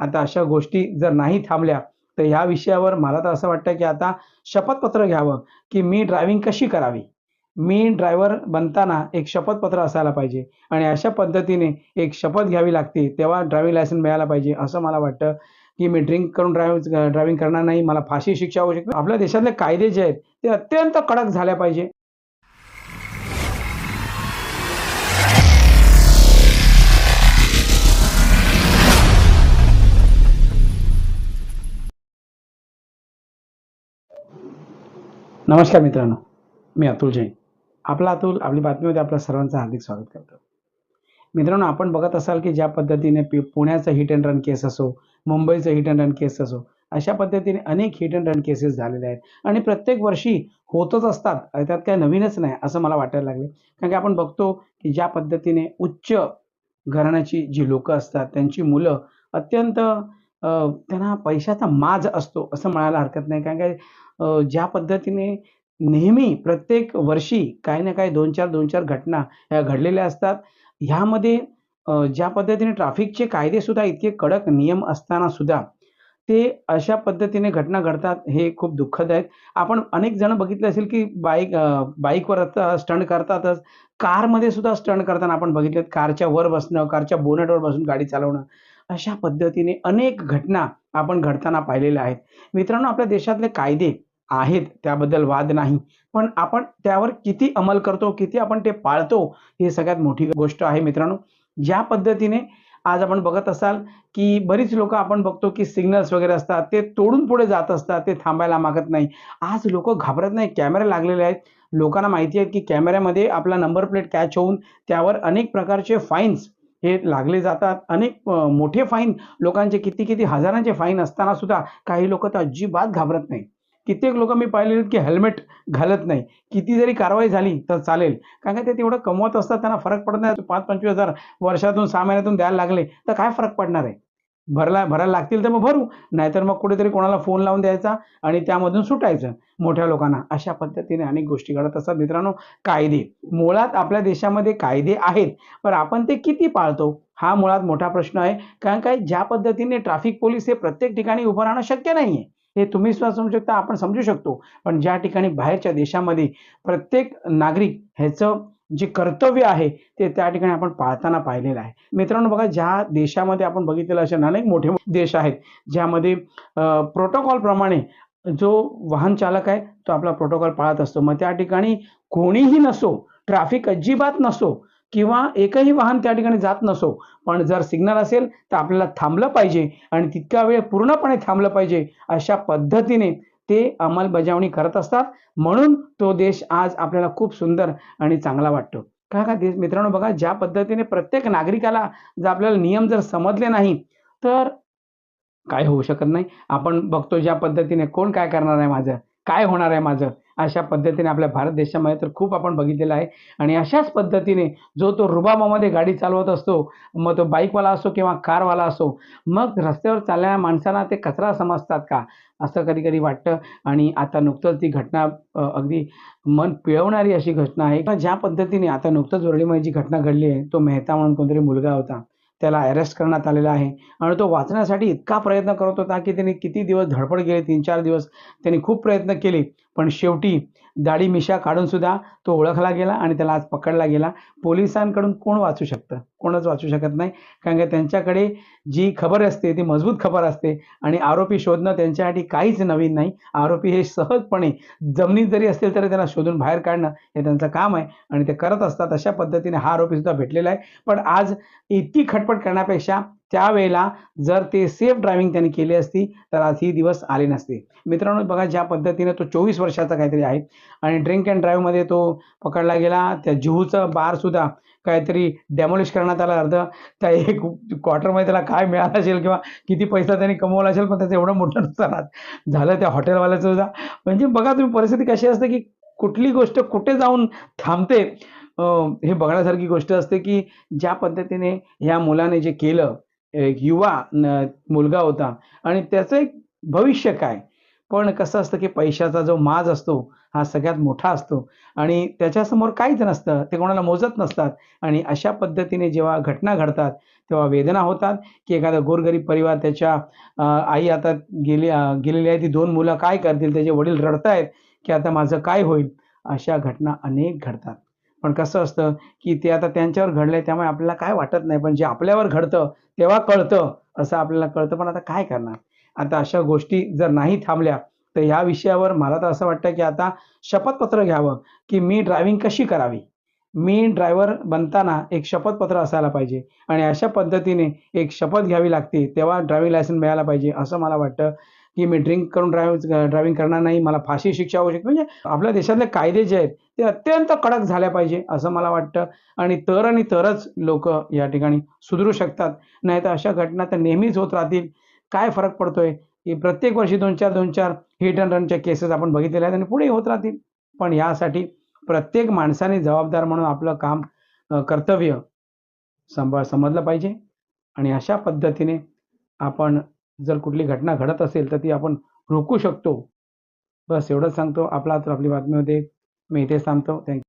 आता अशा गोष्टी जर नाही थांबल्या तर ह्या विषयावर मला तर असं वाटतं की आता शपथपत्र घ्यावं की मी ड्रायव्हिंग कशी करावी? मी ड्रायव्हर बनताना एक शपथपत्र असायला पाहिजे आणि अशा पद्धतीने एक शपथ घ्यावी लागते तेव्हा ड्रायव्हिंग लायसन्स मिळायला पाहिजे असं मला वाटतं की मी ड्रिंक करून ड्रायव्ह ड्रायव्हिंग करणार नाही मला फाशी शिक्षा होऊ शकते. आपल्या देशातले कायदे जे आहेत ते अत्यंत कडक झाल्या पाहिजे. नमस्कार मित्रांनो मी अतुल जैन. आपला अतुल आपली बातमीमध्ये आपल्या सर्वांचं हार्दिक स्वागत करतो. मित्रांनो आपण बघत असाल की ज्या पद्धतीने पि पुण्याचं हिट अँड रन केस असो मुंबईचं हिट अँड रन केस असो अशा पद्धतीने अनेक हिट अँड रन केसेस झालेले आहेत. आणि प्रत्येक वर्षी होतच असतात आणि त्यात काय नवीनच नाही असं मला वाटायला लागले. कारण की आपण बघतो की ज्या पद्धतीने उच्च घराण्याची जी लोकं असतात त्यांची मुलं अत्यंत त्यांना पैशाचा माज असतो असं म्हणायला हरकत नाही. कारण काय ज्या पद्धतीने नेहमी प्रत्येक वर्षी काही ना काही दोन चार दोन चार घटना ह्या घडलेल्या असतात ह्यामध्ये ज्या पद्धतीने ट्रॅफिकचे कायदे सुद्धा इतके कडक नियम असताना सुद्धा ते अशा पद्धतीने घटना घडतात हे खूप दुःखद आहेत आपण अनेक जण बघितले असेल की बाईक बाईकवर आता स्टंट करतातच. कारमध्ये सुद्धा स्टंट करताना आपण बघितलेत कारच्या वर बसणं कारच्या बोनेटवर बसून गाडी चालवणं. अशा पद्धतीने अनेक घटना आपण घडताना पाहिलेल्या आहेत. मित्रांनो आपल्या देशातले कायदे आहेत त्याबद्दल वाद नाही. पण आपण त्यावर किती अंमल करतो किती आपण ते पाळतो ही सगळ्यात मोठी गोष्ट आहे मित्रांनो. ज्या पद्धतीने आज आपण बघत असाल की बरीच लोक आपण बघतो की सिग्नल्स वगैरे असतात ते तोडून पुढे जात असतात ते थांबायला मागत नाही. आज लोक घाबरत नाही कॅमेरे लागलेले आहेत. लोकांना माहिती आहे की कॅमेऱ्यामध्ये आपला नंबर प्लेट कॅच होऊन त्यावर अनेक प्रकारचे फाईन्स हे लागले जातात. अनेक मोठे फाईन लोकांचे किती किती हजारांचे फाईन असताना सुद्धा काही लोक तर अजिबात घाबरत नाही कित्येक लोक मी पाहिलेले आहेत की हेल्मेट घालत नाही किती जरी कारवाई झाली तर चालेल. कारण का ते तेवढं कमवत असतात त्यांना फरक पडत नाही. पाच पंचवीस हजार वर्षातून सहा महिन्यातून द्यायला लागले तर काय फरक पडणार आहे? भरला भरायला लागतील तर मग भरू. नाहीतर मग कुठेतरी कोणाला फोन लावून द्यायचा आणि त्यामधून सुटायचं मोठ्या लोकांना. अशा पद्धतीने अनेक गोष्टी घडत असतात. मित्रांनो कायदे. मुळात आपल्या देशामध्ये कायदे आहेत पण आपण ते किती पाळतो? हा मुळात मोठा प्रश्न आहे. कारण काय? ज्या पद्धतीने ट्रॅफिक पोलीस हे प्रत्येक ठिकाणी उभं राहणं शक्य नाही आहे हे तुम्ही सुद्धा समजू शकता आपण समजू शकतो. पण ज्या ठिकाणी बाहेरच्या देशामध्ये प्रत्येक नागरिक ह्याचं जे कर्तव्य आहे ते त्या ठिकाणी आपण पाळताना पाहिलेलं आहे. मित्रांनो बघा ज्या देशामध्ये आपण बघितलेलं असे अनेक मोठे देश आहेत ज्यामध्ये प्रोटोकॉल प्रमाणे जो वाहन चालक आहे तो आपला प्रोटोकॉल पाळत असतो. मग त्या ठिकाणी कोणीही नसो ट्रॅफिक अजिबात नसो किंवा एकही वाहन त्या ठिकाणी जात नसो पण जर सिग्नल असेल तर आपल्याला थांबलं पाहिजे आणि तितका वेळ पूर्णपणे थांबलं पाहिजे अशा पद्धतीने ते अंमलबजावणी करत असतात. म्हणून तो देश आज आपल्याला खूप सुंदर आणि चांगला वाटतो. का का देश मित्रांनो बघा ज्या पद्धतीने प्रत्येक नागरिकाला जर आपल्याला नियम जर समजले नाही तर काय होऊ शकत नाही. आपण बघतो ज्या पद्धतीने कोण काय करणार आहे माझं. काय होणार आहे माझं? अशा पद्धतीने आपल्या भारत देशामध्ये तर खूप आपण बघितलेलं आहे. आणि अशाच पद्धतीने जो तो रुबाबामध्ये गाडी चालवत असतो मग तो बाईकवाला असो किंवा कारवाला असो मग रस्त्यावर चालणाऱ्या माणसांना ते कचरा समजतात का? असं कधी कधी वाटतं. आणि आता नुकतंच ती घटना अगदी मन पिळवणारी अशी घटना आहे. का ज्या पद्धतीने आता नुकतंच वरळीमध्ये जी घटना घडली आहे तो मेहता म्हणून कोणतरी मुलगा होता. त्याला अरेस्ट करण्यात आलेला आहे. आणि तो वाचण्यासाठी इतका प्रयत्न करत होता की त्यांनी किती दिवस धडपड केली? तीन चार दिवस त्यांनी खूप प्रयत्न केले. पण शेवटी दाढी मिशा काढून सुद्धा तो ओळखला गेला आणि त्याला आज पकडला गेला. पोलिसांकडून कोण वाचू शकतं? कोणच वाचू शकत नाही. कारण की त्यांच्याकडे जी खबर असते ती मजबूत खबर असते आणि आरोपी शोधणं त्यांच्यासाठी काहीच नवीन नाही. आरोपी हे सहजपणे जमिनीत जरी असतील तरी त्यांना शोधून बाहेर काढणं हे त्यांचं काम आहे आणि ते करत असतात. अशा पद्धतीने हा आरोपी सुद्धा भेटलेला आहे. पण आज इतकी खटपट करण्यापेक्षा त्यावेळेला जर ते सेफ ड्रायव्हिंग त्यांनी केली असती तर आज ही दिवस आले नसते. मित्रांनो बघा ज्या पद्धतीने तो चोवीस वर्षाचा काहीतरी आहे आणि ड्रिंक अँड ड्राईव्हमध्ये तो पकडला गेला. त्या जुहूचं बारसुद्धा काहीतरी डॅमोलिश करण्यात आला. अर्ध त्या एक क्वार्टरमध्ये त्याला काय मिळालं असेल किंवा किती पैसा त्यांनी कमवला असेल पण त्याचं एवढं मोठं नुकसान झालं त्या हॉटेलवाल्याचं सुद्धा. म्हणजे बघा तुम्ही परिस्थिती कशी असते की कुठली गोष्ट कुठे जाऊन थांबते? हे बघण्यासारखी गोष्ट असते की ज्या पद्धतीने ह्या मुलाने जे केलं युवा मुलगा होता. आणि त्याचं एक भविष्य काय? पण कसं असतं की पैशाचा जो माज असतो हा सगळ्यात मोठा असतो. आणि त्याच्यासमोर काहीच नसतं. ते कोणाला मोजत नसतात. आणि अशा पद्धतीने जेव्हा घटना घडतात तेव्हा वेदना होतात की एखादा गोरगरीब परिवार त्याच्या आई आता गेली गेलेली आहे. ती दोन मुलं काय करतील? त्याचे वडील रडतायत की आता माझं काय होईल? अशा घटना अनेक घडतात. पण कसं असतं की ते आता त्यांच्यावर घडलंय त्यामुळे आपल्याला काय वाटत नाही. पण जे आपल्यावर घडतं तेव्हा कळतं असं आपल्याला कळतं. पण आता काय करणार? आता अशा गोष्टी जर नाही थांबल्या तर ह्या विषयावर मला तर असं वाटतं की आता शपथपत्र घ्यावं की मी ड्रायव्हिंग कशी करावी? मी ड्रायव्हर बनताना एक शपथपत्र असायला पाहिजे आणि अशा पद्धतीने एक शपथ घ्यावी लागते तेव्हा ड्रायव्हिंग लायसन्स मिळायला पाहिजे असं मला वाटतं. की मी ड्रिंक करून ड्रायव्ह ड्रायव्हिंग करणार नाही मला फाशी शिक्षा होऊ शकते म्हणजे आपल्या देशातले कायदे जे आहेत ते अत्यंत कडक झाल्या पाहिजे असं मला वाटतं. आणि तर आणि तरच लोक या ठिकाणी सुधरू शकतात. नाही तर अशा घटना तर नेहमीच होत राहतील. काय फरक पडतोय? की प्रत्येक वर्षी दोन चार दोन चार हिट अँड रनच्या केसेस आपण बघितलेल्या आहेत आणि पुढे होत राहतील. पण यासाठी प्रत्येक माणसाने जबाबदार म्हणून आपलं काम कर्तव्य सांभाळ समजलं पाहिजे. आणि अशा पद्धतीने आपण जर कुठली घटना घडत असेल तर ती आपण रोखू शकतो. बस एवढंच सांगतो. आपला तर आपली बातमीमध्ये मी इथेच थांबतो. थँक्यू